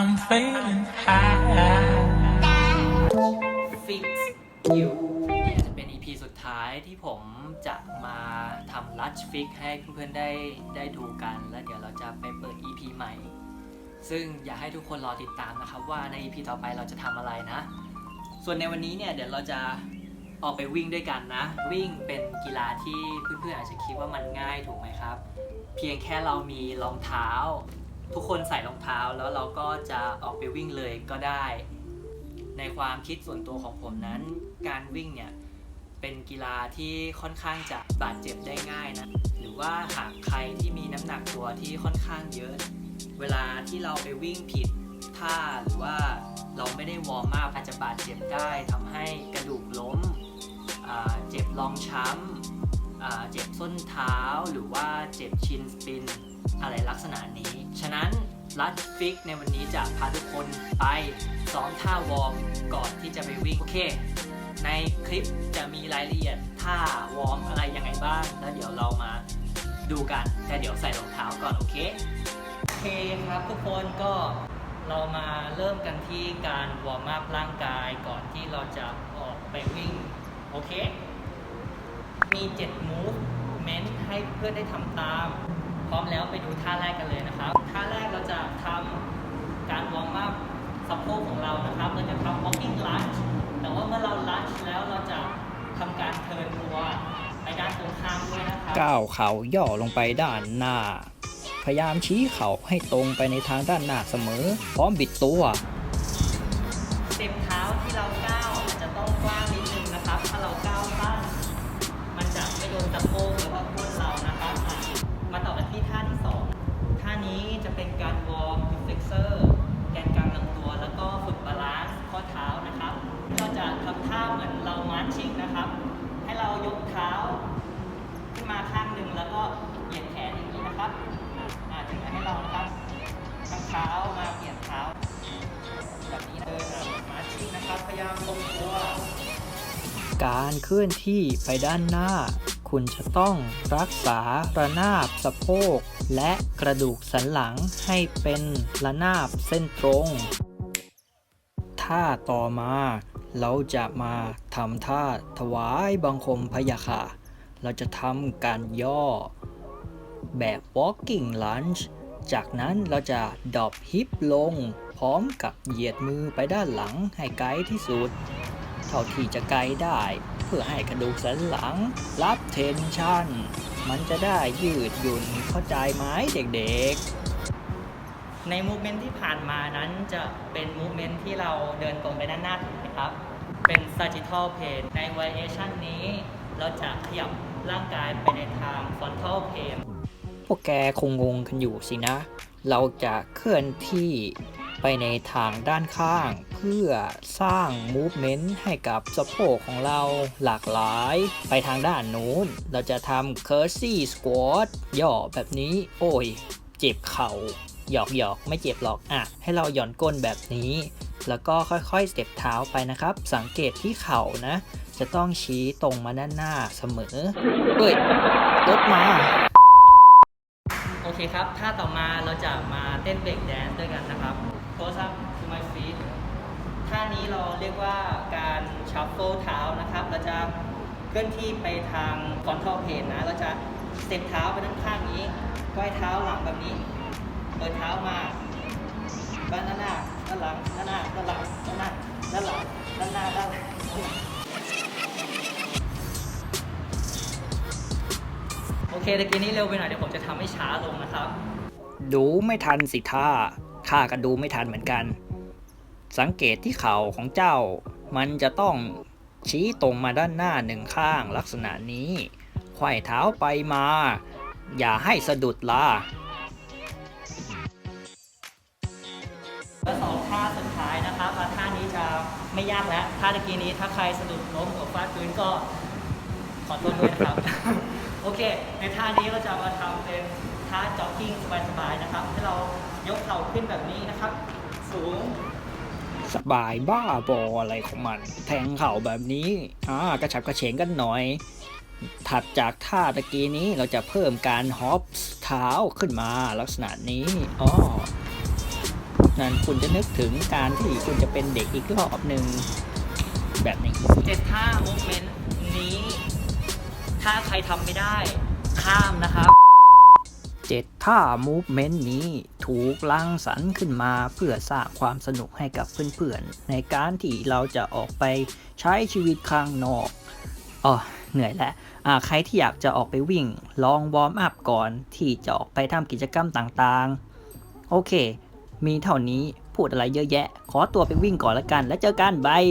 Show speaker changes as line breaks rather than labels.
I'm feeling high.
ฟิกอยู่นี่จะเป็น EP สุดท้ายที่ผมจะมาทำลัชฟิกให้เพื่อนๆได้ได้ดูกัน แล้วเดี๋ยวเราจะไปเปิด EP ใหม่ ซึ่งอยากให้ทุกคนรอติดตามนะครับว่าใน EP ต่อไปเราจะทำอะไรนะ ส่วนในวันนี้เนี่ยเดี๋ยวเราจะออกไปวิ่งด้วยกันนะ วิ่งเป็นกีฬาที่เพื่อนๆอาจจะคิดว่ามันง่ายถูกไหมครับ เพียงแค่เรามีรองเท้า ทุกคนใส่รองเท้าแล้วเราก็จะออกไปวิ่งเลยก็ได้ ในความคิดส่วนตัวของผมนั้น การวิ่งเนี่ยเป็นกีฬาที่ค่อนข้างจะบาดเจ็บได้ง่ายนะ หรือว่าหากใครที่มีน้ำหนักตัวที่ค่อนข้างเยอะ เวลาที่เราไปวิ่งผิดท่าหรือว่าเราไม่ได้วอร์มอัพอาจจะบาดเจ็บได้ทำให้กระดูกล้มเจ็บรองช้ำ เจ็บส้นเท้าหรือว่าเจ็บชินสปิน อะไรลักษณะนี้ ฉะนั้นรัดฟิกในวันนี้จะพาทุกคนไปซ้อมท่าวอร์มก่อนที่จะไปวิ่ง โอเค ในคลิปจะมีรายละเอียดท่าวอร์มอะไรยังไงบ้าง แล้วเดี๋ยวเรามาดูกัน แต่เดี๋ยวใส่รองเท้าก่อน โอเค โอเคครับทุกคนก็เรามาเริ่มกันที่การวอร์มอัพร่างกายก่อนที่เราจะออกไปวิ่ง โอเค มี7 movement ให้เพื่อนได้ทำตาม พร้อมแล้วไปดูท่าแรกกันเลยนะครับ ท่าแรกเราจะทำการวอร์มอัพสะโพกของเรานะครับ เราจะทำ walking lunge แต่ว่าเมื่อเรา lunge แล้วเราจะทำการเทิร์นตัวไปด้านตรงข้ามด้วยนะครับ
ก้าวเข่าย่อลงไปด้านหน้า พยายามชี้เข่าให้ตรงไปในทางด้านหน้าเสมอ พร้อมบิดตัว
เต็มเท้าที่เราก้า โดนสะโพกหรือว่าก้นเรานะครับอะมาต่อกันที่ท่าที่สองท่านี้จะเป็นการวอร์มเฟกเซอร์แกนกลางลำตัว แล้วก็ฝึกบาลานซ์ข้อเท้านะครับ ก็จะทำท่าเหมือนเรามาร์ชชิ่งนะครับ ให้เรายกเท้าขึ้นมาข้างหนึ่งแล้วก็เหยียดแขนอย่างนี้นะครับอาถึงให้เรานะครับข้างเท้ามาเปลี่ยนเท้าแบบนี้เดินอะมาร์ชชิ่งนะครับพยายามทรงตัว
การเคลื่อนที่ไปด้านหน้า คุณจะต้องรักษาระนาบสะโพก และกระดูกสันหลังให้เป็นระนาบเส้นตรง ท่าต่อมา เราจะมาทำท่าถวายบังคมพยาค่ะ เราจะทำการย่อ แบบ walking lunge จากนั้นเราจะดรอปฮิปลง พร้อมกับเหยียดมือไปด้านหลังให้ไกลที่สุด เท่าที่จะไกลได้ เพื่อให้กระดูกสันหลัง รับเทนชันมันจะได้ยืดหยุ่นเข้าใจไหมเด็ก
ในมูเมนต์ที่ผ่านมานั้นจะเป็นมูเมนต์ที่เราเดินตรงไปด้านหน้าถูกไหมครับ เป็น sagittal plane ใน variation นี้เราจะขยับร่างกายไปในทาง frontal plane
ๆพวกแกคงงงกันอยู่สินะ เราจะเคลื่อนที่ ไปในทางด้านข้าง เพื่อสร้างมูฟเมนต์ให้กับสะโพกของเราหลากหลาย ไปทางด้านนู้น เราจะทำ curtsy squat ย่อแบบนี้ โอ้ย เจ็บเข่าหยอกหยอกไม่เจ็บหรอกอะ ให้เราหย่อนก้นแบบนี้ แล้วก็ค่อยๆ สเต็ปเท้าไปนะครับ สังเกตที่เข่านะ จะต้องชี้ตรงมาด้านหน้าเสมอเฮ้ยรถมา
โอเคครับ ท่าต่อมาเราจะมาเต้นเบรกแดนซ์ด้วยกันนะครับ Close up to my feet ท่านี้เราเรียกว่าการ shuffle เท้านะครับ เราจะเคลื่อนที่ไปทาง frontal plane นะ เราจะสเต็ปเท้าไปด้านข้างนี้ก้อยเท้าหลังแบบนี้ เปิดเท้ามาด้านหน้าด้านหลังด้านหน้าด้านหลังด้านหน้าด้านหลังด้านหน้าด้านหลังโอเคตะกี้นี้เร็วไปหน่อยเดี๋ยวผมจะทำให้ช้าลงนะครับ
ดูไม่ทันสิท่า ข้าก็ดูไม่ทันเหมือนกัน สังเกตที่เข่าของเจ้า มันจะต้องชี้ตรงมาด้านหน้าหนึ่งข้างลักษณะนี้ไขว้เท้าไปมา อย่าให้สะดุดล่ะ
ก็สองท่าสุดท้ายนะครับอะท่านี้จะไม่ยากแล้วท่าตะกี้นี้ถ้าใครสะดุดล้มหัวฟาดพื้นก็ขอโทษด้วยนะครับ โอเค ในท่านี้เราจะมาทำ สบายบ้าบ
ออะไรของมัน แทงเข่าแบบนี้อ่ากระฉับกระเฉงกันหน่อย ถัดจากท่าตะกี้นี้เราจะเพิ่มการฮอปเท้าขึ้นมาลักษณะนี้อ๋อนั้นคุณจะนึกถึงการที่คุณจะเป็นเด็กอีกรอบหนึ่งแบบนี้
เจ็ดท่าโมเมนต์นี้ ถ้าใครทำไม่ได้ ข้ามนะครับ
เจ็ดท่ามูฟเมนต์นี้ถูกลังสรรค์ขึ้นมาเพื่อสร้างความสนุกให้กับเพื่อนๆ ในการที่เราจะออกไปใช้ชีวิตข้างนอกอ๋อเหนื่อยแล้วอ่าใครที่อยากจะออกไปวิ่ง ลองวอร์มอัพก่อนที่จะออกไปทำกิจกรรมต่างๆ โอเค มีเท่านี้พูดอะไรเยอะแยะ ขอตัวไปวิ่งก่อนละกัน แล้วเจอกันบาย